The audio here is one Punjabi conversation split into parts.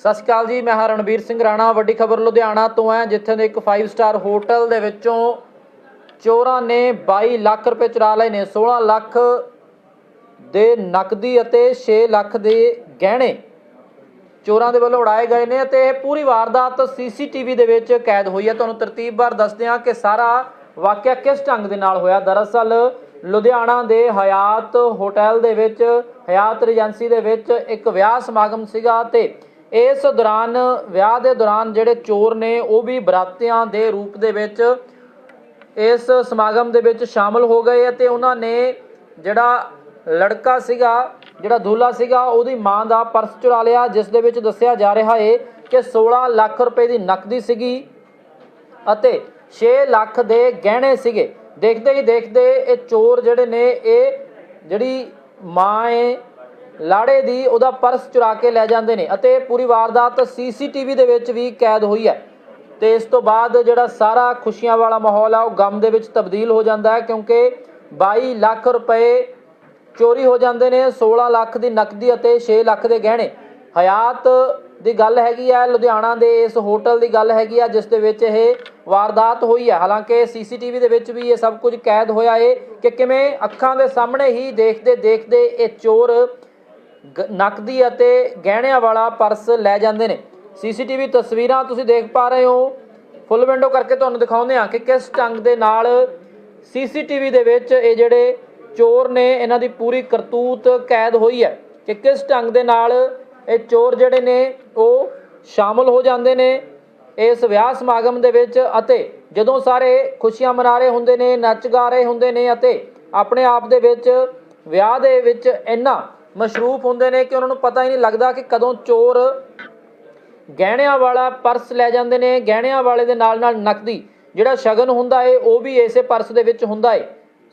ਸਤਿ ਸ਼੍ਰੀ ਅਕਾਲ ਜੀ, ਮੈਂ ਹਾਂ ਰਣਬੀਰ ਸਿੰਘ ਰਾਣਾ, ਵੱਡੀ ਖਬਰ ਲੁਧਿਆਣਾ ਤੋਂ ਹੈ, ਜਿੱਥੇ ਦੇ ਇੱਕ 5 ਸਟਾਰ ਹੋਟਲ ਦੇ ਵਿੱਚੋਂ ਚੋਰਾਂ ਨੇ 22 ਲੱਖ ਰੁਪਏ ਚੁਰਾ ਲਏ ਨੇ 16 ਲੱਖ ਦੇ ਨਕਦੀ ਅਤੇ 6 ਲੱਖ ਦੇ ਗਹਿਣੇ ਚੋਰਾਂ ਦੇ ਵੱਲੋਂ ਉਡਾਏ ਗਏ ਨੇ ਅਤੇ ਇਹ ਪੂਰੀ ਵਾਰਦਾਤ ਸੀਸੀਟੀਵੀ ਦੇ ਵਿੱਚ ਕੈਦ ਹੋਈ ਹੈ। ਤੁਹਾਨੂੰ ਤਰਤੀਬਵਾਰ ਦੱਸਦੇ ਹਾਂ ਕਿ ਸਾਰਾ ਵਾਕਿਆ ਕਿਸ ਢੰਗ ਦੇ ਨਾਲ ਹੋਇਆ। ਦਰਅਸਲ, ਲੁਧਿਆਣਾ ਦੇ ਹਯਾਤ ਹੋਟਲ ਦੇ ਵਿੱਚ, ਹਯਾਤ ਏਜੰਸੀ ਦੇ ਵਿੱਚ ਇੱਕ ਵਿਆਹ ਸਮਾਗਮ ਸੀਗਾ ਤੇ ਇਸ ਦੌਰਾਨ, ਵਿਆਹ ਦੇ ਦੌਰਾਨ ਜਿਹੜੇ ਚੋਰ ਨੇ, ਉਹ ਵੀ ਬਰਾਤਿਆਂ ਦੇ ਰੂਪ ਦੇ ਵਿੱਚ ਇਸ ਸਮਾਗਮ ਦੇ ਵਿੱਚ ਸ਼ਾਮਲ ਹੋ ਗਏ ਅਤੇ ਉਹਨਾਂ ਨੇ ਜਿਹੜਾ ਲੜਕਾ ਸੀਗਾ, ਜਿਹੜਾ ਦੂਲਾ ਸੀਗਾ, ਉਹਦੀ ਮਾਂ ਦਾ ਪਰਸ ਚੁਰਾ ਲਿਆ, ਜਿਸ ਦੇ ਵਿੱਚ ਦੱਸਿਆ ਜਾ ਰਿਹਾ ਹੈ ਕਿ 16 ਲੱਖ ਰੁਪਏ ਦੀ ਨਕਦੀ ਸੀਗੀ ਅਤੇ 6 ਲੱਖ ਦੇ ਗਹਿਣੇ ਸੀਗੇ। ਦੇਖਦੇ ਹੀ ਦੇਖਦੇ ਇਹ ਚੋਰ ਜਿਹੜੇ ਨੇ, ਇਹ ਜਿਹੜੀ ਮਾਂ ਏ ਲਾੜੇ ਦੀ ਉਹਦਾ ਪਰਸ ਚੁਰਾ ਕੇ ਲੈ ਜਾਂਦੇ ਨੇ ਅਤੇ ਪੂਰੀ ਵਾਰਦਾਤ ਸੀਸੀਟੀਵੀ ਦੇ ਵਿੱਚ ਵੀ ਕੈਦ ਹੋਈ ਹੈ। ਤੇ ਇਸ ਤੋਂ ਬਾਅਦ ਜਿਹੜਾ ਸਾਰਾ ਖੁਸ਼ੀਆਂ ਵਾਲਾ ਮਾਹੌਲ ਆ, ਉਹ ਗਮ ਦੇ ਵਿੱਚ ਤਬਦੀਲ ਹੋ ਜਾਂਦਾ ਹੈ ਕਿਉਂਕਿ 22 ਲੱਖ ਰੁਪਏ ਚੋਰੀ ਹੋ ਜਾਂਦੇ ਨੇ 16 ਲੱਖ ਦੀ ਨਕਦੀ ਅਤੇ 6 ਲੱਖ ਦੇ ਗਹਿਣੇ। ਹਯਾਤ ਦੀ ਗੱਲ ਹੈਗੀ ਹੈ ਲੁਧਿਆਣਾ ਦੇ ਇਸ ਹੋਟਲ ਦੀ ਗੱਲ ਹੈਗੀ ਆ, ਜਿਸ ਦੇ ਵਿੱਚ ਇਹ ਵਾਰਦਾਤ ਹੋਈ ਹੈ। ਹਾਲਾਂਕਿ ਸੀਸੀਟੀਵੀ ਦੇ ਵਿੱਚ ਵੀ ਇਹ ਸਭ ਕੁਝ ਕੈਦ ਹੋਇਆ ਏ ਕਿ ਕਿਵੇਂ ਅੱਖਾਂ ਦੇ ਸਾਹਮਣੇ ਹੀ ਦੇਖਦੇ ਦੇਖਦੇ ਇਹ ਚੋਰ ਨਕਦੀ ਅਤੇ ਗਹਿਣਿਆਂ ਵਾਲਾ ਪਰਸ ਲੈ ਜਾਂਦੇ ਨੇ। ਸੀਸੀਟੀਵੀ ਤਸਵੀਰਾਂ ਤੁਸੀਂ ਦੇਖ ਪਾ ਰਹੇ ਹੋ। ਫੁੱਲ ਵਿੰਡੋ ਕਰਕੇ ਤੁਹਾਨੂੰ ਦਿਖਾਉਂਦੇ ਹਾਂ ਕਿ ਕਿਸ ਢੰਗ ਦੇ ਨਾਲ ਸੀਸੀਟੀਵੀ ਦੇ ਵਿੱਚ ਇਹ ਜਿਹੜੇ ਚੋਰ ਨੇ, ਇਹਨਾਂ ਦੀ ਪੂਰੀ ਕਰਤੂਤ ਕੈਦ ਹੋਈ ਹੈ ਕਿ ਕਿਸ ਢੰਗ ਦੇ ਨਾਲ ਇਹ ਚੋਰ ਜਿਹੜੇ ਨੇ, ਉਹ ਸ਼ਾਮਲ ਹੋ ਜਾਂਦੇ ਨੇ ਇਸ ਵਿਆਹ ਸਮਾਗਮ ਦੇ ਵਿੱਚ ਅਤੇ ਜਦੋਂ ਸਾਰੇ ਖੁਸ਼ੀਆਂ ਮਨਾ ਰਹੇ ਹੁੰਦੇ ਨੇ, ਨੱਚ ਗਾ ਰਹੇ ਹੁੰਦੇ ਨੇ ਅਤੇ ਆਪਣੇ ਆਪ ਦੇ ਵਿੱਚ ਵਿਆਹ ਦੇ ਵਿੱਚ ਇੰਨਾ ਮਸ਼ਰੂਫ ਹੁੰਦੇ ਨੇ ਕਿ ਉਹਨਾਂ ਨੂੰ ਪਤਾ ਹੀ ਨਹੀਂ ਲੱਗਦਾ ਕਿ ਕਦੋਂ ਚੋਰ ਗਹਿਣਿਆਂ ਵਾਲਾ ਪਰਸ ਲੈ ਜਾਂਦੇ ਨੇ, ਗਹਿਣਿਆਂ ਵਾਲੇ ਦੇ ਨਾਲ ਨਾਲ ਨਕਦੀ, ਜਿਹੜਾ ਸ਼ਗਨ ਹੁੰਦਾ ਏ, ਉਹ ਵੀ ਇਸੇ ਪਰਸ ਦੇ ਵਿੱਚ ਹੁੰਦਾ ਏ।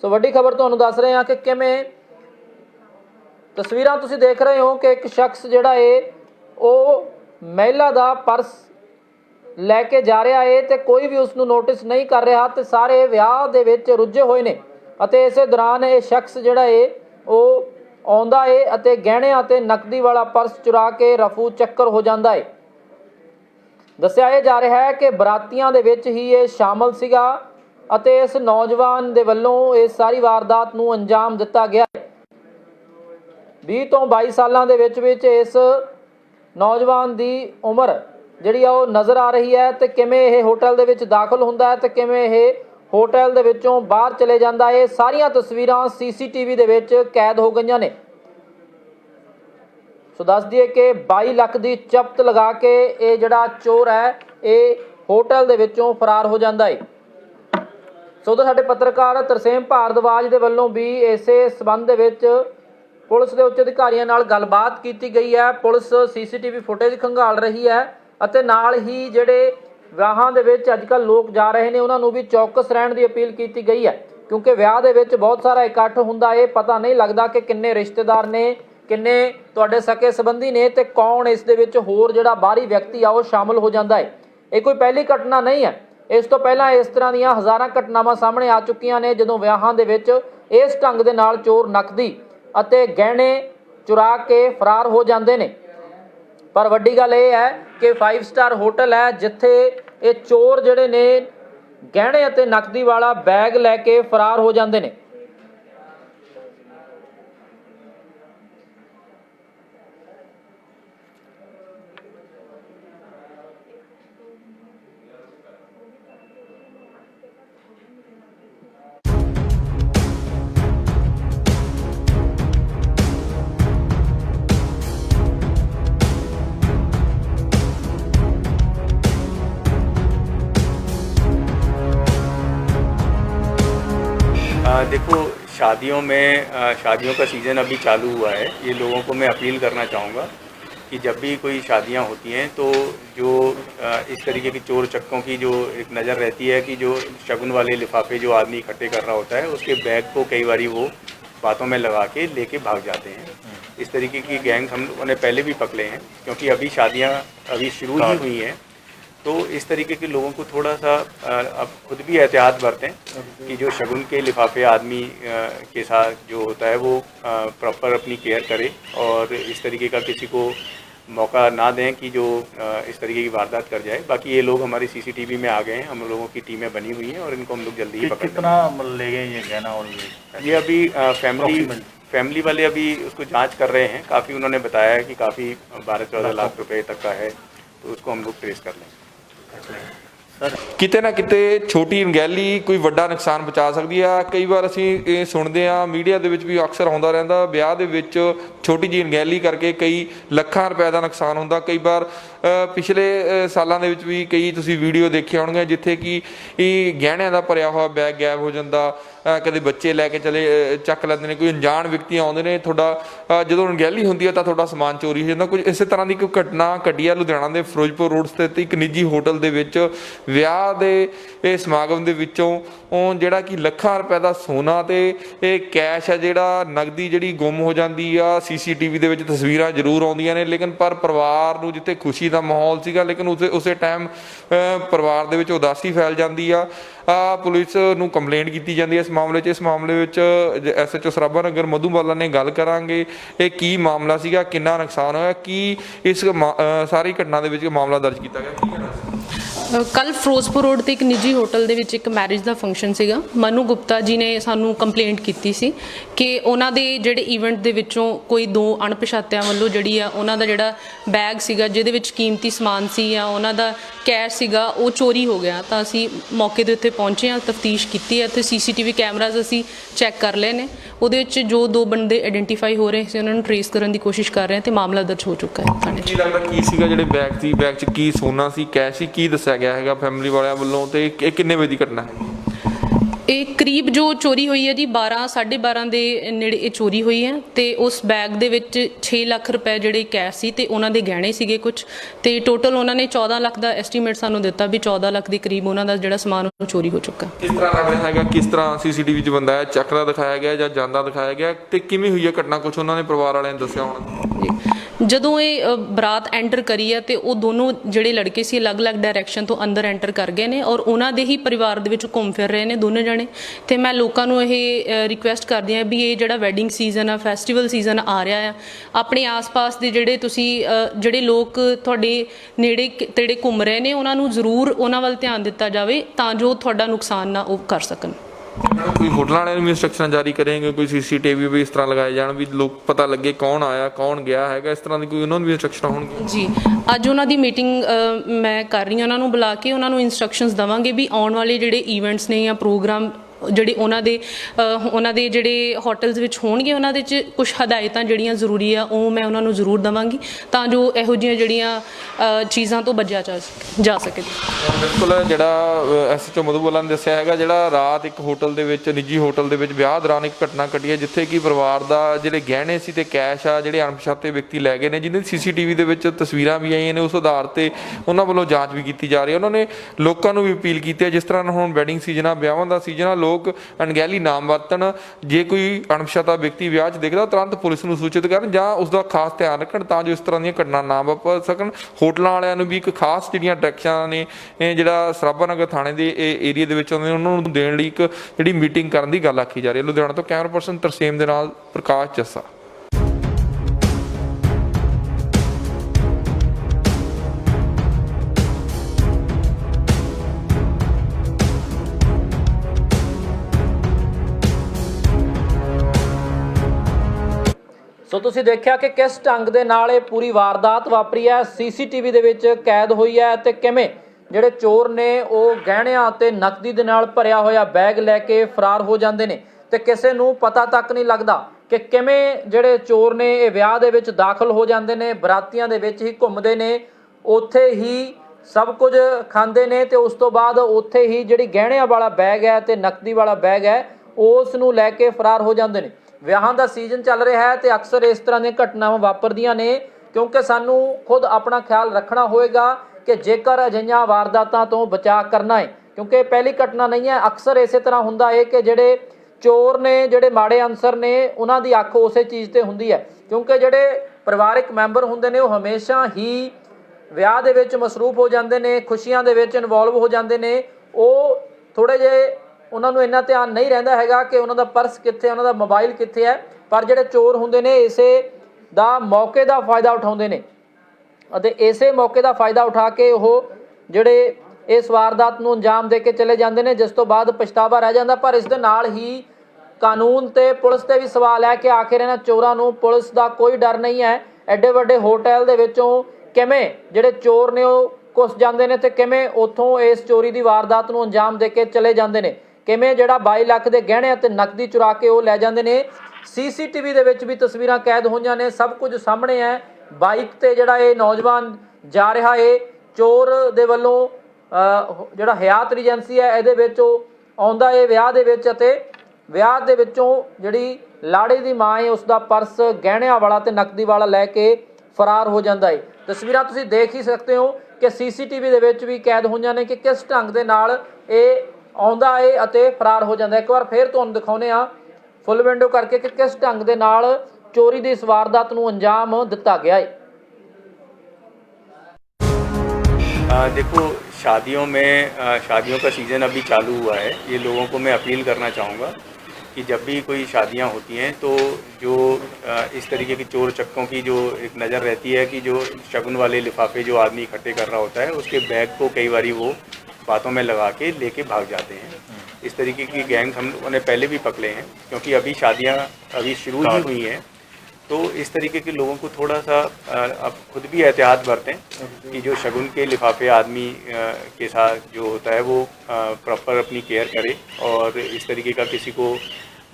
ਸੋ ਵੱਡੀ ਖਬਰ ਤੁਹਾਨੂੰ ਦੱਸ ਰਹੇ ਹਾਂ ਕਿ ਕਿਵੇਂ ਤਸਵੀਰਾਂ ਤੁਸੀਂ ਦੇਖ ਰਹੇ ਹੋ ਕਿ ਇੱਕ ਸ਼ਖਸ ਜਿਹੜਾ ਏ, ਉਹ ਮਹਿਲਾ ਦਾ ਪਰਸ ਲੈ ਕੇ ਜਾ ਰਿਹਾ ਏ ਤੇ ਕੋਈ ਵੀ ਉਸ ਨੂੰ ਨੋਟਿਸ ਨਹੀਂ ਕਰ ਰਿਹਾ ਤੇ ਸਾਰੇ ਵਿਆਹ ਦੇ ਵਿੱਚ ਰੁੱਝੇ ਹੋਏ ਨੇ। ਅਤੇ ਇਸੇ ਦੌਰਾਨ ਇਹ ਸ਼ਖਸ ਜਿਹੜਾ ਏ, ਉਹ ਆਉਂਦਾ ਏ ਅਤੇ ਗਹਿਣਿਆਂ ਤੇ ਨਕਦੀ ਵਾਲਾ ਪਰਸ ਚੁਰਾ ਕੇ ਰਫੂ ਚੱਕਰ ਹੋ ਜਾਂਦਾ ਏ। ਦੱਸਿਆ ਇਹ ਜਾ ਰਿਹਾ ਹੈ ਕਿ ਬਰਾਤੀਆਂ ਦੇ ਵਿੱਚ ਹੀ ਇਹ ਸ਼ਾਮਲ ਸੀਗਾ ਅਤੇ ਇਸ ਨੌਜਵਾਨ ਦੇ ਵੱਲੋਂ ਇਹ ਸਾਰੀ ਵਾਰਦਾਤ ਨੂੰ ਅੰਜਾਮ ਦਿੱਤਾ ਗਿਆ ਹੈ। 20 ਤੋਂ 22 ਸਾਲਾਂ ਦੇ ਵਿੱਚ ਵਿੱਚ ਇਸ ਨੌਜਵਾਨ ਦੀ ਉਮਰ ਜਿਹੜੀ ਆ ਉਹ ਨਜ਼ਰ ਆ ਰਹੀ ਹੈ ਤੇ ਕਿਵੇਂ ਇਹ ਹੋਟਲ ਦੇ ਵਿੱਚ ਦਾਖਲ ਹੁੰਦਾ ਹੈ ਤੇ ਕਿਵੇਂ ਇਹ ਹੋਟਲ ਦੇ ਵਿੱਚੋਂ ਬਾਹਰ ਚਲੇ ਜਾਂਦਾ ਹੈ। ਇਹ ਸਾਰੀਆਂ ਤਸਵੀਰਾਂ ਸੀਸੀਟੀਵੀ ਦੇ ਵਿੱਚ ਕੈਦ ਹੋ ਗਈਆਂ ਨੇ। ਸੋ ਦੱਸ ਦਈਏ ਕਿ 22 ਲੱਖ ਦੀ ਚਪਤ ਲਗਾ ਕੇ ਇਹ ਜਿਹੜਾ ਚੋਰ ਹੈ, ਇਹ ਹੋਟਲ ਦੇ ਵਿੱਚੋਂ ਫਰਾਰ ਹੋ ਜਾਂਦਾ ਹੈ। ਸੋ ਤਾਂ ਸਾਡੇ ਪੱਤਰਕਾਰ ਤਰਸੇਮ ਭਾਰਦਵਾਜ ਦੇ ਵੱਲੋਂ ਵੀ ਇਸੇ ਸਬੰਧ ਦੇ ਵਿੱਚ ਪੁਲਿਸ ਦੇ ਉੱਚ ਅਧਿਕਾਰੀਆਂ ਨਾਲ ਗੱਲਬਾਤ ਕੀਤੀ ਗਈ ਹੈ। ਪੁਲਿਸ ਸੀਸੀਟੀਵੀ ਫੁਟੇਜ ਖੰਗਾਲ ਰਹੀ ਹੈ ਅਤੇ ਨਾਲ ਹੀ ਜਿਹੜੇ ਵਿਆਹਾਂ ਦੇ ਵਿੱਚ ਅੱਜ ਅੱਜਕੱਲ ਲੋਕ ਜਾ ਰਹੇ ਨੇ, ਉਹਨਾਂ ਨੂੰ ਵੀ ਚੌਕਸ ਰਹਿਣ ਦੀ ਅਪੀਲ ਕੀਤੀ ਗਈ ਹੈ। ਕਿਉਂਕਿ ਵਿਆਹ ਦੇ ਵਿੱਚ ਬਹੁਤ ਸਾਰਾ ਇਕੱਠ ਹੁੰਦਾ ਏ ਪਤਾ ਨਹੀਂ ਲੱਗਦਾ ਕਿ ਕਿੰਨੇ ਰਿਸ਼ਤੇਦਾਰ ਨੇ, ਕਿੰਨੇ ਤੁਹਾਡੇ ਸਕੇ ਸੰਬੰਧੀ ਨੇ ਤੇ ਕੌਣ ਇਸ ਦੇ ਵਿੱਚ ਹੋਰ ਜਿਹੜਾ ਬਾਹਰੀ ਵਿਅਕਤੀ ਆ, ਉਹ ਸ਼ਾਮਲ ਹੋ ਜਾਂਦਾ ਹੈ। ਇਹ ਕੋਈ ਪਹਿਲੀ ਘਟਨਾ ਨਹੀਂ ਹੈ। ਇਸ ਤੋਂ ਪਹਿਲਾਂ ਇਸ ਤਰ੍ਹਾਂ ਦੀਆਂ ਹਜ਼ਾਰਾਂ ਘਟਨਾਵਾਂ ਸਾਹਮਣੇ ਆ ਚੁੱਕੀਆਂ ਨੇ, ਜਦੋਂ ਵਿਆਹਾਂ ਦੇ ਵਿੱਚ ਇਸ ਢੰਗ ਦੇ ਨਾਲ ਚੋਰ ਨਕਦੀ ਅਤੇ ਗਹਿਣੇ ਚੁਰਾ ਕੇ ਫਰਾਰ ਹੋ ਜਾਂਦੇ ਨੇ। ਪਰ ਵੱਡੀ ਗੱਲ ਇਹ ਹੈ ਕਿ 5 ਸਟਾਰ ਹੋਟਲ ਹੈ, ਜਿੱਥੇ ਇਹ ਚੋਰ ਜਿਹੜੇ ਨੇ ਗਹਿਣੇ ਅਤੇ ਨਕਦੀ ਵਾਲਾ ਬੈਗ ਲੈ ਕੇ ਫਰਾਰ ਹੋ ਜਾਂਦੇ ਨੇ। देखो शादियों में शादियों का सीज़न अभी चालू हुआ है। ये लोगों को मैं अपील करना चाहूँगा कि जब भी कोई शादियाँ होती हैं तो जो इस तरीके की चोर चक्कों की जो एक नज़र रहती है कि जो शगुन वाले लिफाफे जो आदमी इकट्ठे कर रहा होता है उसके बैग को कई बारी वो बातों में लगा के लेके भाग जाते हैं। इस तरीके की गैंग हम ने पहले भी पकड़े हैं क्योंकि अभी शादियाँ अभी शुरू ही। हुई हैं। तो इस तरीके के लोगों को थोड़ा सा अ, अब खुद भी एहतियात बरतें कि जो शगुन के लिफाफे आदमी अ, के साथ जो होता है वो प्रॉपर अपनी केयर करे और इस तरीके का किसी को मौका ना दें कि जो अ, इस तरीके की वारदात कर जाए बाकी ये लोग हमारी सीसीटीवी में आ गए हैं हम लोगों की टीमें बनी हुई हैं और इनको हम लोग जल्दी ही कि- पकड़ लेंगे। कितना मतलब ले गए ये गहना और ये ये अभी अ, फैमिली Approximate. फैमिली वाले अभी उसको जांच कर रहे हैं काफ़ी उन्होंने बताया है कि काफ़ी बारह चौदह लाख रुपए तक का है तो उसको हम लोग ट्रेस कर लेंगे सर ਕਿਤੇ ਨਾ ਕਿਤੇ ਛੋਟੀ ਅਣਗਹਿਲੀ ਕੋਈ ਵੱਡਾ ਨੁਕਸਾਨ ਬਚਾ ਸਕਦੀ ਆ। ਕਈ ਵਾਰ ਅਸੀਂ ਇਹ ਸੁਣਦੇ ਆ, ਮੀਡੀਆ ਦੇ ਵਿੱਚ ਵੀ ਅਕਸਰ ਆਉਂਦਾ ਰਹਿੰਦਾ, ਵਿਆਹ ਦੇ ਵਿੱਚ ਛੋਟੀ ਜਿਹੀ ਅਣਗਹਿਲੀ ਕਰਕੇ ਕਈ ਲੱਖਾਂ ਰੁਪਏ ਦਾ ਨੁਕਸਾਨ ਹੁੰਦਾ। ਕਈ ਵਾਰ ਪਿਛਲੇ ਸਾਲਾਂ ਦੇ ਵਿੱਚ ਵੀ ਕਈ ਤੁਸੀਂ ਵੀਡੀਓ ਦੇਖੇ ਹੋਣਗੇ ਜਿੱਥੇ ਕਿ ਇਹ ਗਹਿਣਿਆਂ ਦਾ ਭਰਿਆ ਹੋਇਆ ਬੈਗ ਗਾਇਬ ਹੋ ਜਾਂਦਾ ਕਦੇ ਬੱਚੇ ਲੈ ਕੇ ਚਲੇ ਚੱਕ ਲੈਂਦੇ ਨੇ, ਕੋਈ ਅਣਜਾਣ ਵਿਅਕਤੀ ਆਉਂਦੇ ਨੇ, ਤੁਹਾਡਾ ਜਦੋਂ ਅਣਗਹਿਲੀ ਹੁੰਦੀ ਹੈ ਤਾਂ ਤੁਹਾਡਾ ਸਮਾਨ ਚੋਰੀ ਹੋ ਜਾਂਦਾ। ਕੁਝ ਇਸੇ ਤਰ੍ਹਾਂ ਦੀ ਕੋਈ ਘਟਨਾ ਘਟੀ ਲੁਧਿਆਣਾ ਦੇ ਫਿਰੋਜ਼ਪੁਰ ਰੋਡ ਸਥਿਤ ਇੱਕ ਨਿੱਜੀ ਹੋਟਲ ਦੇ ਵਿੱਚ ਵਿਆਹ ਦੇ ਇਹ ਸਮਾਗਮ ਦੇ ਵਿੱਚੋਂ ਉਹ ਜਿਹੜਾ ਕਿ ਲੱਖਾਂ ਰੁਪਏ ਦਾ ਸੋਨਾ ਤੇ ਇਹ ਕੈਸ਼ ਹੈ ਜਿਹੜਾ ਨਗਦੀ ਜਿਹੜੀ ਗੁੰਮ ਹੋ ਜਾਂਦੀ ਆ, ਸੀਸੀਟੀਵੀ ਦੇ ਵਿੱਚ ਤਸਵੀਰਾਂ ਜ਼ਰੂਰ ਆਉਂਦੀਆਂ ਨੇ, ਲੇਕਿਨ ਪਰ ਪਰਿਵਾਰ ਨੂੰ ਜਿੱਥੇ ਖੁਸ਼ੀ ਦਾ ਮਾਹੌਲ ਸੀਗਾ, ਲੇਕਿਨ ਉਸੇ ਉਸੇ ਟਾਈਮ ਪਰਿਵਾਰ ਦੇ ਵਿੱਚ ਉਦਾਸੀ ਫੈਲ ਜਾਂਦੀ ਆ। ਆ ਪੁਲਿਸ ਨੂੰ ਕੰਪਲੇਂਟ ਕੀਤੀ ਜਾਂਦੀ ਹੈ ਇਸ ਮਾਮਲੇ 'ਚ। ਇਸ ਮਾਮਲੇ ਵਿੱਚ ਐਸਐਚਓ ਸਰਾਭਾ ਨਗਰ ਮਧੂਬਾਲਾ ਨੇ ਗੱਲ ਕਰਾਂਗੇ, ਇਹ ਕੀ ਮਾਮਲਾ ਸੀਗਾ, ਕਿੰਨਾ ਨੁਕਸਾਨ ਹੋਇਆ, ਕੀ ਇਸ ਮਾ- ਸਾਰੀ ਘਟਨਾ ਦੇ ਵਿੱਚ ਮਾਮਲਾ ਦਰਜ ਕੀਤਾ ਗਿਆ, ਕੀ ਕਹਿਣਾ ਕੱਲ ਫਿਰੋਜ਼ਪੁਰ ਰੋਡ ਤੇ ਇੱਕ ਨਿੱਜੀ ਹੋਟਲ ਦੇ ਵਿੱਚ ਇੱਕ ਮੈਰਿਜ ਦਾ ਫੰਕਸ਼ਨ ਸੀਗਾ। ਮਨੂ ਗੁਪਤਾ ਜੀ ਨੇ ਸਾਨੂੰ ਕੰਪਲੇਂਟ ਕੀਤੀ ਸੀ ਕਿ ਉਹਨਾਂ ਦੇ ਜਿਹੜੇ ਇਵੈਂਟ ਦੇ ਵਿੱਚੋਂ ਕੋਈ ਦੋ ਅਣਪਛਾਤਿਆਂ ਵੱਲੋਂ ਜਿਹੜੀ ਆ, ਉਹਨਾਂ ਦਾ ਜਿਹੜਾ ਬੈਗ ਸੀਗਾ, ਜਿਹਦੇ ਵਿੱਚ ਕੀਮਤੀ ਸਮਾਨ ਸੀ ਜਾਂ ਉਹਨਾਂ ਦਾ ਕੈਸ਼ ਸੀਗਾ, ਉਹ ਚੋਰੀ ਹੋ ਗਿਆ। ਤਾਂ ਅਸੀਂ ਮੌਕੇ ਦੇ ਉੱਤੇ ਪਹੁੰਚੇ ਹਾਂ, ਤਫਤੀਸ਼ ਕੀਤੀ ਹੈ। ਤੇ ਸੀਸੀਟੀਵੀ ਕੈਮਰਾਜ਼ ਅਸੀਂ ਚੈੱਕ ਕਰ ਲਏ ਨੇ। ਉਹਦੇ ਵਿੱਚ ਜੋ ਦੋ ਬੰਦੇ ਆਇਡੈਂਟੀਫਾਈ ਹੋ ਰਹੇ ਸੀ, ਉਹਨਾਂ ਨੂੰ ਟਰੇਸ ਕਰਨ ਦੀ ਕੋਸ਼ਿਸ਼ ਕਰ ਰਹੇ ਹਾਂ ਤੇ ਮਾਮਲਾ ਦਰਜ ਹੋ ਚੁੱਕਾ ਹੈ। ਥਾਣੇ 'ਚ ਕੀ ਲੱਗਦਾ ਕੀ ਸੀਗਾ ਜਿਹੜੇ ਬੈਗ ਸੀ? ਬੈਗ 'ਚ ਕੀ ਸੋਨਾ ਸੀ ਕੈਸ਼ ਸੀ? ਕੀ ਦੱਸਿਆ ਗਿਆ ਹੈਗਾ ਫੈਮਿਲੀ ਵਾਲਿਆਂ ਵੱਲੋਂ ਤੇ ਇਹ ਕਿੰਨੇ ਵਜੇ ਦੀ ਘਟਨਾ ਹੈ? ਇਹ ਕਰੀਬ ਜੋ ਚੋਰੀ ਹੋਈ ਹੈ ਜੀ 12 12:30 ਦੇ ਨੇੜੇ ਇਹ ਚੋਰੀ ਹੋਈ ਹੈ ਤੇ ਉਸ ਬੈਗ ਦੇ ਵਿੱਚ 6 ਲੱਖ ਰੁਪਏ ਜਿਹੜੇ ਕੈਸ਼ ਸੀ ਤੇ ਉਹਨਾਂ ਦੇ ਗਹਿਣੇ ਸੀਗੇ ਕੁਝ ਤੇ ਟੋਟਲ ਉਹਨਾਂ ਨੇ 14 ਲੱਖ ਦਾ ਐਸਟੀਮੇਟ ਸਾਨੂੰ ਦਿੱਤਾ ਵੀ 14 ਲੱਖ ਦੇ ਕਰੀਬ ਉਹਨਾਂ ਦਾ ਜਿਹੜਾ ਸਮਾਨ ਉਹ ਚੋਰੀ ਹੋ ਚੁੱਕਾ। ਕਿਸ ਤਰ੍ਹਾਂ ਲੱਗ ਰਿਹਾ ਹੈਗਾ? ਕਿਸ ਤਰ੍ਹਾਂ ਸੀਸੀਟੀਵੀ 'ਚ ਬੰਦਾ ਹੈ ਚੱਕਦਾ ਦਿਖਾਇਆ ਗਿਆ ਜਾਂ ਜਾਂਦਾ ਦਿਖਾਇਆ ਗਿਆ? ਤੇ ਕਿਵੇਂ ਹੋਈ ਹੈ ਘਟਨਾ? ਕੁਝ ਉਹਨਾਂ ਨੇ ਪਰਿਵਾਰ ਵਾਲਿਆਂ ਨੇ ਦੱਸਿਆ ਹੋਣਾ। ਜਦੋਂ ਇਹ ਅ, ਬਰਾਤ ਐਂਟਰ ਕਰੀ ਹੈ ਤੇ ਉਹ ਦੋਨੋਂ ਜਿਹੜੇ ਲੜਕੇ ਸੀ ਅਲੱਗ-ਅਲੱਗ ਡਾਇਰੈਕਸ਼ਨ ਤੋਂ ਅੰਦਰ ਐਂਟਰ ਕਰ ਗਏ ਨੇ ਔਰ ਉਹਨਾਂ ਦੇ ਹੀ ਪਰਿਵਾਰ ਦੇ ਵਿੱਚ ਘੁੰਮ ਫਿਰ ਰਹੇ ਨੇ ਦੋਨੇ ਜਣੇ। ਤੇ ਮੈਂ ਲੋਕਾਂ ਨੂੰ ਇਹ ਰਿਕੁਐਸਟ ਕਰਦੀ ਹਾਂ ਵੀ ਇਹ ਜਿਹੜਾ ਵੈਡਿੰਗ ਸੀਜ਼ਨ ਆ ਫੈਸਟੀਵਲ ਸੀਜ਼ਨ ਆ ਰਿਹਾ ਆ ਆਪਣੇ ਆਸ-ਪਾਸ ਦੇ ਜਿਹੜੇ ਤੁਸੀਂ ਅ, ਜਿਹੜੇ ਲੋਕ ਤੁਹਾਡੇ ਨੇੜੇ ਕ- ਤੇੜੇ ਘੁੰਮ ਰਹੇ ਨੇ ਉਹਨਾਂ ਨੂੰ ਜ਼ਰੂਰ ਉਹਨਾਂ ਵੱਲ ਧਿਆਨ ਦਿੱਤਾ ਜਾਵੇ ਤਾਂ ਜੋ ਤੁਹਾਡਾ ਨੁਕਸਾਨ ਨਾ ਉਹ ਕਰ ਸਕਣ। ਕੋਈ ਹੋਟਲਾਂ ਵਾਲਿਆਂ ਨੂੰ ਵੀ ਇੰਸਟਰਕਸ਼ਨਾਂ ਜਾਰੀ ਕਰੇਗੇ, ਕੋਈ ਸੀਸੀਟੀਵੀ ਵੀ ਇਸ ਤਰ੍ਹਾਂ ਲਗਾਏ ਜਾਣ ਵੀ ਲੋਕ ਪਤਾ ਲੱਗੇ ਕੌਣ ਆਇਆ, ਕੌਣ ਗਿਆ ਹੈਗਾ, ਇਸ ਤਰ੍ਹਾਂ ਦੀ ਕੋਈ ਉਹਨਾਂ ਨੂੰ ਵੀ ਇੰਸਟਰਕਸ਼ਨਾਂ ਹੋਣਗੀਆਂ? ਜੀ, ਅੱਜ ਉਹਨਾਂ ਦੀ ਮੀਟਿੰਗ ਮੈਂ ਕਰ ਰਹੀ ਹਾਂ, ਉਹਨਾਂ ਨੂੰ ਬੁਲਾ ਕੇ ਉਹਨਾਂ ਨੂੰ ਇਨਸਟਰਕਸ਼ਨਸ ਦਵਾਂਗੇ ਵੀ ਆਉਣ ਵਾਲੇ ਜਿਹੜੇ ਈਵੈਂਟਸ ਨੇ ਜਾਂ ਪ੍ਰੋਗਰਾਮ ਜਿਹੜੇ ਉਹਨਾਂ ਦੇ ਉਹਨਾਂ ਦੇ ਜਿਹੜੇ ਹੋਟਲਸ ਵਿੱਚ ਹੋਣਗੇ ਉਹਨਾਂ ਦੇ ਵਿੱਚ ਕੁਝ ਹਦਾਇਤਾਂ ਜਿਹੜੀਆਂ ਜ਼ਰੂਰੀ ਆ, ਉਹ ਮੈਂ ਉਹਨਾਂ ਨੂੰ ਜ਼ਰੂਰ ਦਵਾਂਗੀ ਤਾਂ ਜੋ ਇਹੋ ਜਿਹੀਆਂ ਜਿਹੜੀਆਂ ਚੀਜ਼ਾਂ ਤੋਂ ਬਚਿਆ ਜਾ ਸਕੇ ਜਾ ਸਕੇ। ਬਿਲਕੁਲ ਜਿਹੜਾ ਐਸਐਚਓ ਮਧੂਬਲਾ ਨੇ ਦੱਸਿਆ ਹੈਗਾ, ਜਿਹੜਾ ਰਾਤ ਇੱਕ ਹੋਟਲ ਦੇ ਵਿੱਚ, ਨਿੱਜੀ ਹੋਟਲ ਦੇ ਵਿੱਚ ਵਿਆਹ ਦੌਰਾਨ ਇੱਕ ਘਟਨਾ ਘਟੀ ਹੈ, ਜਿੱਥੇ ਕਿ ਪਰਿਵਾਰ ਦਾ ਜਿਹੜੇ ਗਹਿਣੇ ਸੀ ਤੇ ਕੈਸ਼ ਆ, ਜਿਹੜੇ ਅਣਪਛਾਤੇ ਵਿਅਕਤੀ ਲੈ ਗਏ ਨੇ, ਜਿਨ੍ਹਾਂ ਦੀ ਸੀਸੀਟੀਵੀ ਦੇ ਵਿੱਚ ਤਸਵੀਰਾਂ ਵੀ ਆਈਆਂ ਨੇ, ਉਸ ਆਧਾਰ ਤੇ ਉਹਨਾਂ ਵੱਲੋਂ ਜਾਂਚ ਵੀ ਕੀਤੀ ਜਾ ਰਹੀ ਹੈ। ਉਹਨਾਂ ਨੇ ਲੋਕਾਂ ਨੂੰ ਵੀ ਅਪੀਲ ਕੀਤੀ ਹੈ, ਜਿਸ ਤਰ੍ਹਾਂ ਹੁਣ ਵੈਡਿੰਗ ਸੀਜ਼ਨ ਆ, ਵਿਆਹਾਂ ਦਾ ਸੀਜ਼ਨ ਆ ਲੋਕ ਅਣਗਹਿਲੀ ਨਾ ਵਰਤਣ, ਜੇ ਕੋਈ ਅਣਪਛਾਤਾ ਵਿਅਕਤੀ ਵਿਆਹ 'ਚ ਦਿਖਦਾ ਤੁਰੰਤ ਪੁਲਿਸ ਨੂੰ ਸੂਚਿਤ ਕਰਨ ਜਾਂ ਉਸ ਦਾ ਖਾਸ ਧਿਆਨ ਰੱਖਣ ਤਾਂ ਜੋ ਇਸ ਤਰ੍ਹਾਂ ਦੀਆਂ ਘਟਨਾ ਨਾ ਵਾਪਰ ਸਕਣ। ਹੋਟਲਾਂ ਵਾਲਿਆਂ ਨੂੰ ਵੀ ਇੱਕ ਖਾਸ ਜਿਹੜੀਆਂ ਡਾਇਰੈਕਸ਼ਨਾਂ ਨੇ, ਇਹ ਜਿਹੜਾ ਸਰਾਭਾ ਨਗਰ ਥਾਣੇ ਦੇ ਇਹ ਏਰੀਆ ਦੇ ਵਿੱਚ ਆਉਂਦੇ ਨੇ, ਉਹਨਾਂ ਨੂੰ ਦੇਣ ਲਈ ਇੱਕ ਜਿਹੜੀ ਮੀਟਿੰਗ ਕਰਨ ਦੀ ਗੱਲ ਆਖੀ ਜਾ ਰਹੀ ਹੈ। ਲੁਧਿਆਣਾ ਤੋਂ ਕੈਮਰਾ ਪਰਸਨ ਤਰਸੇਮ ਦੇ ਨਾਲ ਪ੍ਰਕਾਸ਼ ਜੱਸਾ। ਸੋ ਤੁਸੀਂ ਦੇਖਿਆ ਕਿ ਕਿਸ ਢੰਗ ਦੇ ਨਾਲ ਇਹ ਪੂਰੀ ਵਾਰਦਾਤ ਵਾਪਰੀ ਹੈ? ਸੀਸੀਟੀਵੀ ਦੇ ਵਿੱਚ ਕੈਦ ਹੋਈ ਹੈ ਤੇ ਕਿਵੇਂ? ਜਿਹੜੇ ਚੋਰ ਨੇ, ਉਹ ਗਹਿਣਿਆਂ ਅਤੇ ਨਕਦੀ ਦੇ ਨਾਲ ਭਰਿਆ ਹੋਇਆ ਬੈਗ ਲੈ ਕੇ ਫਰਾਰ ਹੋ ਜਾਂਦੇ ਨੇ ਤੇ ਕਿਸੇ ਨੂੰ ਪਤਾ ਤੱਕ ਨਹੀਂ ਲੱਗਦਾ ਕਿ ਕਿਵੇਂ ਜਿਹੜੇ ਚੋਰ ਨੇ, ਇਹ ਵਿਆਹ ਦੇ ਵਿੱਚ ਦਾਖਲ ਹੋ ਜਾਂਦੇ ਨੇ, ਬਰਾਤੀਆਂ ਦੇ ਵਿੱਚ ਹੀ ਘੁੰਮਦੇ ਨੇ, ਉੱਥੇ ਹੀ ਸਭ ਕੁਝ ਖਾਂਦੇ ਨੇ ਤੇ ਉਸ ਤੋਂ ਬਾਅਦ ਉੱਥੇ ਹੀ ਜਿਹੜੀ ਗਹਿਣਿਆਂ ਵਾਲਾ ਬੈਗ ਹੈ ਤੇ ਨਕਦੀ ਵਾਲਾ ਬੈਗ ਹੈ, ਉਸ ਨੂੰ ਲੈ ਕੇ ਫਰਾਰ ਹੋ ਜਾਂਦੇ ਨੇ। ਵਿਆਹਾਂ ਦਾ ਸੀਜ਼ਨ ਚੱਲ ਰਿਹਾ ਹੈ ਤੇ ਅਕਸਰ ਇਸ ਤਰ੍ਹਾਂ ਦੀਆਂ ਘਟਨਾਵਾਂ ਵਾਪਰਦੀਆਂ ਨੇ, ਕਿਉਂਕਿ ਸਾਨੂੰ ਖੁਦ ਆਪਣਾ ਖਿਆਲ ਰੱਖਣਾ ਹੋਏਗਾ ਕਿ ਜੇਕਰ ਅਜਿਹੀਆਂ ਵਾਰਦਾਤਾਂ ਤੋਂ ਬਚਾਅ ਕਰਨਾ ਹੈ, ਕਿਉਂਕਿ ਪਹਿਲੀ ਘਟਨਾ ਨਹੀਂ ਹੈ, ਅਕਸਰ ਇਸੇ ਤਰ੍ਹਾਂ ਹੁੰਦਾ ਹੈ ਕਿ ਜਿਹੜੇ ਚੋਰ ਨੇ, ਜਿਹੜੇ ਮਾੜੇ ਅਨਸਰ ਨੇ, ਉਹਨਾਂ ਦੀ ਅੱਖ ਉਸੇ ਚੀਜ਼ ਤੇ ਹੁੰਦੀ ਹੈ, ਕਿਉਂਕਿ ਜਿਹੜੇ ਪਰਿਵਾਰਕ ਮੈਂਬਰ ਹੁੰਦੇ ਨੇ, ਉਹ ਹਮੇਸ਼ਾ ਹੀ ਵਿਆਹ ਦੇ ਵਿੱਚ ਮਸਰੂਫ ਹੋ ਜਾਂਦੇ ਨੇ, ਖੁਸ਼ੀਆਂ ਦੇ ਵਿੱਚ ਇਨਵੋਲਵ ਹੋ ਜਾਂਦੇ ਨੇ, ਉਹ ਥੋੜੇ ਜਿਹੇ ਉਹਨਾਂ ਨੂੰ ਇੰਨਾ ਧਿਆਨ ਨਹੀਂ ਰਹਿੰਦਾ ਹੈਗਾ ਕਿ ਉਹਨਾਂ ਦਾ ਪਰਸ ਕਿੱਥੇ ਉਹਨਾਂ ਦਾ ਮੋਬਾਈਲ ਕਿੱਥੇ ਹੈ, ਪਰ ਜਿਹੜੇ ਚੋਰ ਹੁੰਦੇ ਨੇ, ਇਸੇ ਦਾ ਮੌਕੇ ਦਾ ਫਾਇਦਾ ਉਠਾਉਂਦੇ ਨੇ। ਅਤੇ ਇਸੇ ਮੌਕੇ ਦਾ ਫਾਇਦਾ ਉਠਾ ਕੇ ਉਹ ਜਿਹੜੇ ਇਸ ਵਾਰਦਾਤ ਨੂੰ ਅੰਜਾਮ ਦੇ ਕੇ ਚਲੇ ਜਾਂਦੇ ਨੇ, ਜਿਸ ਤੋਂ ਬਾਅਦ ਪਛਤਾਵਾ ਰਹਿ ਜਾਂਦਾ, ਪਰ ਇਸ ਦੇ ਨਾਲ ਹੀ ਕਾਨੂੰਨ ਤੇ ਪੁਲਿਸ ਤੇ ਵੀ ਸਵਾਲ ਹੈ ਕਿ ਆਖਿਰ ਇਹਨਾਂ ਚੋਰਾਂ ਨੂੰ ਪੁਲਿਸ ਦਾ ਕੋਈ ਡਰ ਨਹੀਂ ਹੈ। ਐਡੇ ਵੱਡੇ ਹੋਟਲ ਦੇ ਵਿੱਚੋਂ ਕਿਵੇਂ ਜਿਹੜੇ ਚੋਰ ਨੇ ਉਹ ਘੁਸ ਜਾਂਦੇ ਨੇ ਤੇ ਕਿਵੇਂ ਉੱਥੋਂ ਇਸ ਚੋਰੀ ਦੀ ਵਾਰਦਾਤ ਨੂੰ ਅੰਜਾਮ ਦੇ ਕੇ ਚਲੇ ਜਾਂਦੇ ਨੇ। ਕਿਵੇਂ ਜਿਹੜਾ 22 ਲੱਖ ਦੇ ਗਹਿਣੇ ਅਤੇ ਨਕਦੀ ਚੁਰਾ ਕੇ ਉਹ ਲੈ ਜਾਂਦੇ ਨੇ। ਸੀਸੀਟੀਵੀ ਦੇ ਵਿੱਚ ਵੀ ਤਸਵੀਰਾਂ ਕੈਦ ਹੋਈਆਂ ਨੇ। ਸਭ ਕੁਝ ਸਾਹਮਣੇ ਹੈ। ਬਾਈਕ ਤੇ ਜਿਹੜਾ ਇਹ ਨੌਜਵਾਨ ਜਾ ਰਿਹਾ ਏ। ਚੋਰ ਦੇ ਵੱਲੋਂ ਜਿਹੜਾ ਹਯਾਤ ਏਜੰਸੀ ਹੈ, ਇਹਦੇ ਵਿੱਚ ਉਹ ਆਉਂਦਾ ਏ ਵਿਆਹ ਦੇ ਵਿੱਚ ਅਤੇ ਵਿਆਹ ਦੇ ਵਿੱਚੋਂ ਜਿਹੜੀ ਲਾੜੇ ਦੀ ਮਾਂ ਏ ਉਸ ਦਾ ਪਰਸ ਗਹਿਣਿਆਂ ਵਾਲਾ ਤੇ ਨਕਦੀ ਵਾਲਾ ਲੈ ਕੇ ਫਰਾਰ ਹੋ ਜਾਂਦਾ ਏ। ਤਸਵੀਰਾਂ ਤੁਸੀਂ ਦੇਖ ਹੀ ਸਕਦੇ ਹੋ ਕਿ ਸੀਸੀਟੀਵੀ ਦੇ ਵਿੱਚ ਵੀ ਕੈਦ ਹੋਈਆਂ ਨੇ ਕਿ ਕਿਸ ਢੰਗ ਦੇ ਨਾਲ ਇਹ ਆਉਂਦਾ ਏ ਅਤੇ ਫਰਾਰ ਹੋ ਜਾਂਦਾ ਇੱਕ ਵਾਰ ਫੇਰ ਤੁਹਾਨੂੰ ਦਿਖਾਉਨੇ ਆ ਫੁੱਲ ਵਿੰਡੋ ਕਰਕੇ ਕਿ ਕਿਸ ਢੰਗ ਦੇ ਨਾਲ ਚੋਰੀ ਦੀ ਇਸ ਵਾਰਦਾਤ ਨੂੰ ਅੰਜਾਮ ਦਿੱਤਾ ਗਿਆ ਏ आ, देखो शादियों में आ, शादियों का सीज़न अभी चालू हुआ है ये लोगों को मैं अपील करना चाहूँगा कि जब भी कोई शादियाँ होती हैं तो जो आ, इस तरीके की चोर चक्कों की जो एक नज़र रहती है कि जो शगुन वाले लिफाफे जो आदमी इकट्ठे कर रहा होता है उसके बैग को कई बारी वो बातों में लगा के लेके भाग जाते हैं। इस तरीके की गैंग हम उन्हें पहले भी पकड़े हैं, क्योंकि अभी शादियाँ अभी शुरू ही हुई हैं। तो इस तरीके के लोगों को थोड़ा सा अब खुद भी एहतियात बरतें कि जो शगुन के लिफाफे आदमी के साथ जो होता है वो प्रॉपर अपनी केयर करे और इस तरीके का किसी को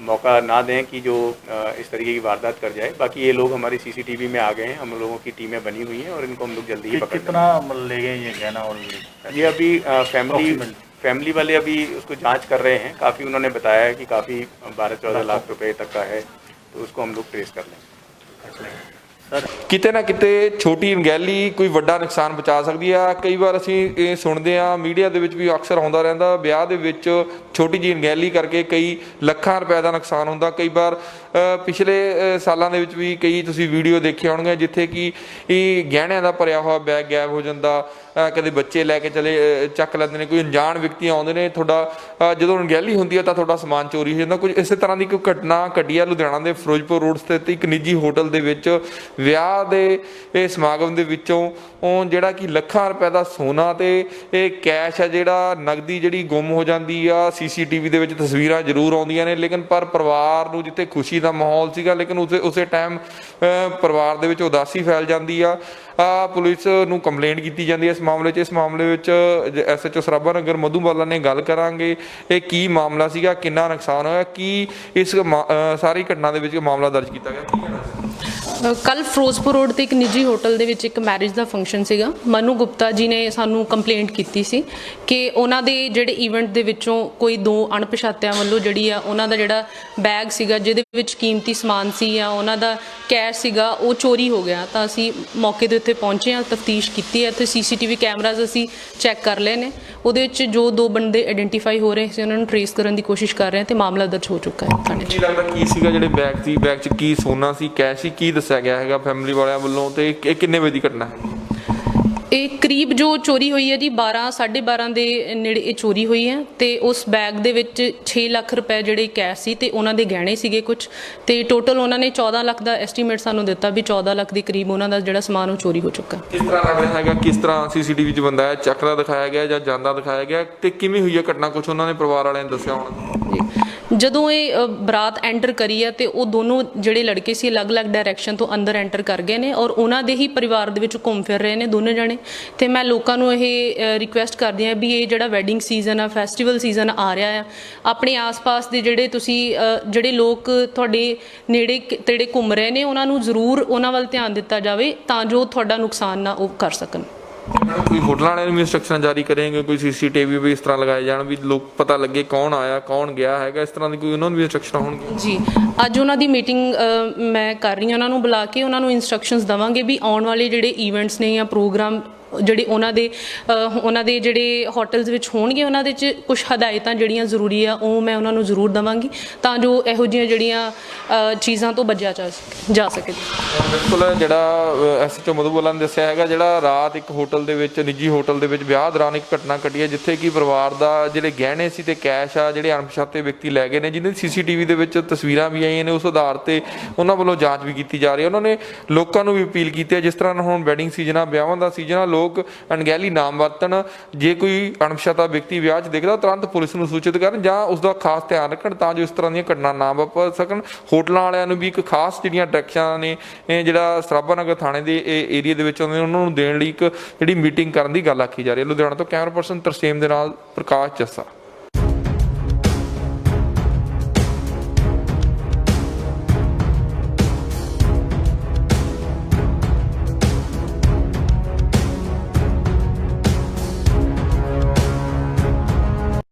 मौका ना दें कि जो अ, इस तरीके की वारदात कर जाए बाकी ये लोग हमारी सीसीटीवी में आ गए हैं हम लोगों की टीमें बनी हुई हैं और इनको हम लोग जल्दी ही कि- पकड़ लेंगे। कितना मतलब ले गए ये गहना और ये ये अभी अ, फैमिली Approximate. फैमिली वाले अभी उसको जांच कर रहे हैं काफ़ी उन्होंने बताया है कि काफ़ी बारह चौदह लाख रुपए तक का है तो उसको हम लोग ट्रेस कर लेंगे सर ਕਿਤੇ ਨਾ ਕਿਤੇ ਛੋਟੀ ਅਣਗਹਿਲੀ ਕੋਈ ਵੱਡਾ ਨੁਕਸਾਨ ਬਚਾ ਸਕਦੀ ਆ। ਕਈ ਵਾਰ ਅਸੀਂ ਇਹ ਸੁਣਦੇ ਆ, ਮੀਡੀਆ ਦੇ ਵਿੱਚ ਵੀ ਅਕਸਰ ਆਉਂਦਾ ਰਹਿੰਦਾ, ਵਿਆਹ ਦੇ ਵਿੱਚ ਛੋਟੀ ਜਿਹੀ ਅਣਗਹਿਲੀ ਕਰਕੇ ਕਈ ਲੱਖਾਂ ਰੁਪਏ ਦਾ ਨੁਕਸਾਨ ਹੁੰਦਾ। ਕਈ ਵਾਰ ਪਿਛਲੇ ਸਾਲਾਂ ਦੇ ਵਿੱਚ ਵੀ ਕਈ ਤੁਸੀਂ ਵੀਡੀਓ ਦੇਖੇ ਹੋਣਗੇ ਜਿੱਥੇ ਕਿ ਇਹ ਗਹਿਣਿਆਂ ਦਾ ਭਰਿਆ ਹੋਇਆ ਬੈਗ ਗਾਇਬ ਹੋ ਜਾਂਦਾ ਕਦੇ ਬੱਚੇ ਲੈ ਕੇ ਚਲੇ ਚੱਕ ਲੈਂਦੇ ਨੇ, ਕੋਈ ਅਣਜਾਣ ਵਿਅਕਤੀ ਆਉਂਦੇ ਨੇ, ਤੁਹਾਡਾ ਜਦੋਂ ਅਣਗਹਿਲੀ ਹੁੰਦੀ ਹੈ ਤਾਂ ਤੁਹਾਡਾ ਸਮਾਨ ਚੋਰੀ ਹੋ ਜਾਂਦਾ। ਕੁਝ ਇਸੇ ਤਰ੍ਹਾਂ ਦੀ ਕੋਈ ਘਟਨਾ ਘਟੀ ਲੁਧਿਆਣਾ ਦੇ ਫਿਰੋਜ਼ਪੁਰ ਰੋਡ ਸਥਿਤ ਇੱਕ ਨਿੱਜੀ ਹੋਟਲ ਦੇ ਵਿੱਚ। ਵਿਆਹ ਦੇ ਸਮਾਗਮ ਦੇ ਵਿੱਚੋਂ ਉਹ ਜਿਹੜਾ ਕਿ ਲੱਖਾਂ ਰੁਪਏ ਦਾ ਸੋਨਾ ਤੇ ਇਹ ਕੈਸ਼ ਹੈ ਜਿਹੜਾ ਨਗਦੀ ਜਿਹੜੀ ਗੁੰਮ ਹੋ ਜਾਂਦੀ ਆ, ਸੀਸੀਟੀਵੀ ਦੇ ਵਿੱਚ ਤਸਵੀਰਾਂ ਜ਼ਰੂਰ ਆਉਂਦੀਆਂ ਨੇ, ਲੇਕਿਨ ਪਰ ਪਰਿਵਾਰ ਨੂੰ ਜਿੱਥੇ ਖੁਸ਼ੀ ਦਾ ਮਾਹੌਲ ਸੀਗਾ, ਲੇਕਿਨ ਉਸੇ ਉਸੇ ਟਾਈਮ ਪਰਿਵਾਰ ਦੇ ਵਿੱਚ ਉਦਾਸੀ ਫੈਲ ਜਾਂਦੀ ਆ। ਆ ਪੁਲਿਸ ਨੂੰ ਕੰਪਲੇਂਟ ਕੀਤੀ ਜਾਂਦੀ ਹੈ ਇਸ ਮਾਮਲੇ 'ਚ, ਇਸ ਮਾਮਲੇ ਵਿੱਚ ਐਸਐਚਓ ਸਰਾਭਾ ਨਗਰ ਮਧੂਬਾਲਾ ਨੇ ਗੱਲ ਕਰਾਂਗੇ, ਇਹ ਕੀ ਮਾਮਲਾ ਸੀਗਾ, ਕਿੰਨਾ ਨੁਕਸਾਨ ਹੋਇਆ, ਕੀ ਇਸ ਮਾ- ਸਾਰੀ ਘਟਨਾ ਦੇ ਵਿੱਚ ਮਾਮਲਾ ਦਰਜ ਕੀਤਾ ਗਿਆ, ਕੀ ਕਹਿਣਾ ਕੱਲ ਫਿਰੋਜ਼ਪੁਰ ਰੋਡ ਤੇ ਇੱਕ ਨਿੱਜੀ ਹੋਟਲ ਦੇ ਵਿੱਚ ਇੱਕ ਮੈਰਿਜ ਦਾ ਫੰਕਸ਼ਨ ਸੀਗਾ। ਮਨੂ ਗੁਪਤਾ ਜੀ ਨੇ ਸਾਨੂੰ ਕੰਪਲੇਂਟ ਕੀਤੀ ਸੀ ਕਿ ਉਹਨਾਂ ਦੇ ਜਿਹੜੇ ਈਵੈਂਟ ਦੇ ਵਿੱਚੋਂ ਕੋਈ ਦੋ ਅਣਪਛਾਤਿਆਂ ਵੱਲੋਂ ਜਿਹੜੀ ਆ ਉਹਨਾਂ ਦਾ ਜਿਹੜਾ ਬੈਗ ਸੀਗਾ, ਜਿਹਦੇ ਵਿੱਚ ਕੀਮਤੀ ਸਮਾਨ ਸੀ ਆ ਉਹਨਾਂ ਦਾ ਕੈਸ਼ ਸੀਗਾ, ਉਹ ਚੋਰੀ ਹੋ ਗਿਆ। ਤਾਂ ਅਸੀਂ ਮੌਕੇ ਦੇ ਉੱਤੇ ਪਹੁੰਚੇ ਆ ਤਫਤੀਸ਼ ਕੀਤੀ ਹੈ। ਤੇ ਸੀਸੀਟੀਵੀ ਕੈਮਰਾਜ਼ ਅਸੀਂ ਚੈੱਕ ਕਰ ਲਏ ਨੇ। ਉਹਦੇ ਵਿੱਚ ਜੋ ਦੋ ਬੰਦੇ ਆਇਡੈਂਟੀਫਾਈ ਹੋ ਰਹੇ ਸੀ, ਉਹਨਾਂ ਨੂੰ ਟਰੇਸ ਕਰਨ ਦੀ ਕੋਸ਼ਿਸ਼ ਕਰ ਰਹੇ ਹਾਂ ਤੇ ਮਾਮਲਾ ਦਰਜ ਹੋ ਚੁੱਕਾ ਹੈ। ਥਾਣੇ 'ਚ। ਕੀ ਲੱਗਦਾ ਕੀ ਸੀਗਾ ਜਿਹੜੇ ਬੈਗ ਸੀ? ਬੈਗ 'ਚ ਕੀ ਸੋਨਾ ਸੀ ਕੈਸ਼ ਸੀ? ਕੀ ਦੱਸਿਆ ਗਿਆ ਹੈਗਾ ਫੈਮਿਲੀ ਵਾਲਿਆਂ ਵੱਲੋਂ ਤੇ ਇਹ ਇਹ ਕਿੰਨੇ ਵਜੇ ਦੀ ਘਟਨਾ ਹੈ? ਇਹ ਕਰੀਬ ਜੋ ਚੋਰੀ ਹੋਈ ਹੈ ਜੀ 12 12:30 ਦੇ ਨੇੜੇ ਇਹ ਚੋਰੀ ਹੋਈ ਹੈ ਤੇ ਉਸ ਬੈਗ ਦੇ ਵਿੱਚ 6 ਲੱਖ ਰੁਪਏ ਜਿਹੜੇ ਕੈਸ਼ ਸੀ ਤੇ ਉਹਨਾਂ ਦੇ ਗਹਿਣੇ ਸੀਗੇ ਕੁਝ ਤੇ ਟੋਟਲ ਉਹਨਾਂ ਨੇ 14 ਲੱਖ ਦਾ ਐਸਟੀਮੇਟ ਸਾਨੂੰ ਦਿੱਤਾ ਵੀ 14 ਲੱਖ ਦੇ ਕਰੀਬ ਉਹਨਾਂ ਦਾ ਜਿਹੜਾ ਸਮਾਨ ਉਹ ਚੋਰੀ ਹੋ ਚੁੱਕਾ। ਕਿਸ ਤਰ੍ਹਾਂ ਲੱਗ ਰਿਹਾ ਹੈਗਾ? ਕਿਸ ਤਰ੍ਹਾਂ ਸੀਸੀਟੀਵੀ 'ਚ ਬੰਦਾ ਹੈ? ਚੱਕਦਾ ਦਿਖਾਇਆ ਗਿਆ ਜਾਂ ਜਾਂਦਾ ਦਿਖਾਇਆ ਗਿਆ? ਤੇ ਕਿਵੇਂ ਹੋਈ ਹੈ ਘਟਨਾ? ਕੁਝ ਉਹਨਾਂ ਨੇ ਪਰਿਵਾਰ ਵਾਲਿਆਂ ਨੇ ਦੱਸਿਆ ਹੋਣਾ। ਜੀ। ਜਦੋਂ ਇਹ ਬਰਾਤ ਐਂਟਰ ਕਰੀ ਹੈ ਤੇ ਉਹ ਦੋਨੋਂ ਜਿਹੜੇ ਲੜਕੇ ਸੀ, ਅਲੱਗ-ਅਲੱਗ ਡਾਇਰੈਕਸ਼ਨ ਤੋਂ ਅੰਦਰ ਐਂਟਰ ਕਰ ਗਏ ਨੇ ਔਰ ਉਹਨਾਂ ਦੇ ਹੀ ਪਰਿਵਾਰ ਦੇ ਵਿੱਚ ਘੁੰਮ ਫਿਰ ਰਹੇ ਨੇ ਦੋਨੇ ਜਣੇ। ਤੇ ਮੈਂ ਲੋਕਾਂ ਨੂੰ ਇਹ ਰਿਕੁਐਸਟ ਕਰਦੀ ਹਾਂ ਵੀ ਇਹ ਜਿਹੜਾ ਵੈਡਿੰਗ ਸੀਜ਼ਨ ਆ ਫੈਸਟੀਵਲ ਸੀਜ਼ਨ ਆ ਰਿਹਾ ਆ, ਆਪਣੇ ਆਸ-ਪਾਸ ਦੇ ਜਿਹੜੇ ਤੁਸੀਂ ਜਿਹੜੇ ਲੋਕ ਤੁਹਾਡੇ ਨੇੜੇ ਤੇੜੇ ਘੁੰਮ ਰਹੇ ਨੇ, ਉਹਨਾਂ ਨੂੰ ਜ਼ਰੂਰ ਉਹਨਾਂ ਵੱਲ ਧਿਆਨ ਦਿੱਤਾ ਜਾਵੇ ਤਾਂ ਜੋ ਤੁਹਾਡਾ ਨੁਕਸਾਨ ਨਾ ਉਹ ਕਰ ਸਕਣ। ਮੈਡਮ ਕੋਈ ਹੋਟਲਾਂ ਵਾਲਿਆਂ ਨੂੰ ਵੀ ਇੰਸਟਰਕਸ਼ਨ ਜਾਰੀ ਕਰੇਗੇ, ਕੋਈ ਸੀਸੀਟੀਵੀ ਵੀ ਇਸ ਤਰ੍ਹਾਂ ਲਗਾਏ ਜਾਣ ਵੀ ਲੋਕ ਪਤਾ ਲੱਗੇ ਕੌਣ ਆਇਆ, ਕੌਣ ਗਿਆ ਹੈਗਾ, ਇਸ ਤਰ੍ਹਾਂ ਦੀ ਕੋਈ ਉਹਨਾਂ ਨੂੰ ਵੀ ਇੰਸਟਰਕਸ਼ਨ ਹੋਣਗੀਆਂ? ਜੀ, ਅੱਜ ਉਹਨਾਂ ਦੀ ਮੀਟਿੰਗ ਮੈਂ ਕਰ ਰਹੀ ਹਾਂ, ਉਹਨਾਂ ਨੂੰ ਬੁਲਾ ਕੇ ਉਹਨਾਂ ਨੂੰ ਇਨਸਟਰਕਸ਼ਨਸ ਦਵਾਂਗੇ ਵੀ ਆਉਣ ਵਾਲੇ ਜਿਹੜੇ ਇਵੈਂਟਸ ਨੇ ਜਾਂ ਪ੍ਰੋਗਰਾਮ ਜਿਹੜੇ ਉਹਨਾਂ ਦੇ ਉਹਨਾਂ ਦੇ ਜਿਹੜੇ ਹੋਟਲਸ ਵਿੱਚ ਹੋਣਗੇ ਉਹਨਾਂ ਦੇ ਚ ਕੁਝ ਹਦਾਇਤਾਂ ਜਿਹੜੀਆਂ ਜ਼ਰੂਰੀ ਆ, ਉਹ ਮੈਂ ਉਹਨਾਂ ਨੂੰ ਜ਼ਰੂਰ ਦਵਾਂਗੀ ਤਾਂ ਜੋ ਇਹੋ ਜਿਹੀਆਂ ਜਿਹੜੀਆਂ ਚੀਜ਼ਾਂ ਤੋਂ ਬਚਿਆ ਜਾ ਸਕੇ ਜਾ ਸਕੇ। ਬਿਲਕੁਲ ਜਿਹੜਾ ਐਸਐਚਓ ਮਧੂਬਲਾ ਨੇ ਦੱਸਿਆ ਹੈਗਾ, ਜਿਹੜਾ ਰਾਤ ਇੱਕ ਹੋਟਲ ਦੇ ਵਿੱਚ, ਨਿੱਜੀ ਹੋਟਲ ਦੇ ਵਿੱਚ ਵਿਆਹ ਦੌਰਾਨ ਇੱਕ ਘਟਨਾ ਘਟੀ ਹੈ, ਜਿੱਥੇ ਕਿ ਪਰਿਵਾਰ ਦਾ ਜਿਹੜੇ ਗਹਿਣੇ ਸੀ ਤੇ ਕੈਸ਼ ਆ, ਜਿਹੜੇ ਅਣਪਛਾਤੇ ਵਿਅਕਤੀ ਲੈ ਗਏ ਨੇ, ਜਿਨ੍ਹਾਂ ਦੀ ਸੀਸੀਟੀਵੀ ਦੇ ਵਿੱਚ ਤਸਵੀਰਾਂ ਵੀ ਆਈਆਂ ਨੇ, ਉਸ ਆਧਾਰ ਤੇ ਉਹਨਾਂ ਵੱਲੋਂ ਜਾਂਚ ਵੀ ਕੀਤੀ ਜਾ ਰਹੀ ਹੈ। ਉਹਨਾਂ ਨੇ ਲੋਕਾਂ ਨੂੰ ਵੀ ਅਪੀਲ ਕੀਤੀ ਹੈ, ਜਿਸ ਤਰ੍ਹਾਂ ਹੁਣ ਵੈਡਿੰਗ ਸੀਜ਼ਨ ਆ ਵਿਆਹਾਂ ਦਾ ਸੀਜ਼ਨ ਆ ਲੋਕ ਅਣਗਹਿਲੀ ਨਾ ਵਰਤਣ, ਜੇ ਕੋਈ ਅਣਪਛਾਤਾ ਵਿਅਕਤੀ ਵਿਆਹ 'ਚ ਦਿਖਦਾ, ਤੁਰੰਤ ਪੁਲਿਸ ਨੂੰ ਸੂਚਿਤ ਕਰਨ ਜਾਂ ਉਸ ਦਾ ਖਾਸ ਧਿਆਨ ਰੱਖਣ ਤਾਂ ਜੋ ਇਸ ਤਰ੍ਹਾਂ ਦੀਆਂ ਘਟਨਾ ਨਾ ਵਾਪਰ ਸਕਣ। ਹੋਟਲਾਂ ਵਾਲਿਆਂ ਨੂੰ ਵੀ ਇੱਕ ਖਾਸ ਜਿਹੜੀਆਂ ਡਾਇਰੈਕਸ਼ਨਾਂ ਨੇ, ਇਹ ਜਿਹੜਾ ਸਰਾਭਾ ਨਗਰ ਥਾਣੇ ਦੇ ਇਹ ਏਰੀਆ ਦੇ ਵਿੱਚ ਆਉਂਦੇ ਨੇ, ਉਹਨਾਂ ਨੂੰ ਦੇਣ ਲਈ ਇੱਕ ਜਿਹੜੀ ਮੀਟਿੰਗ ਕਰਨ ਦੀ ਗੱਲ ਆਖੀ ਜਾ ਰਹੀ ਹੈ। ਲੁਧਿਆਣਾ ਤੋਂ ਕੈਮਰਾ ਪਰਸਨ ਤਰਸੇਮ ਦੇ ਨਾਲ ਪ੍ਰਕਾਸ਼ ਜੱਸਾ।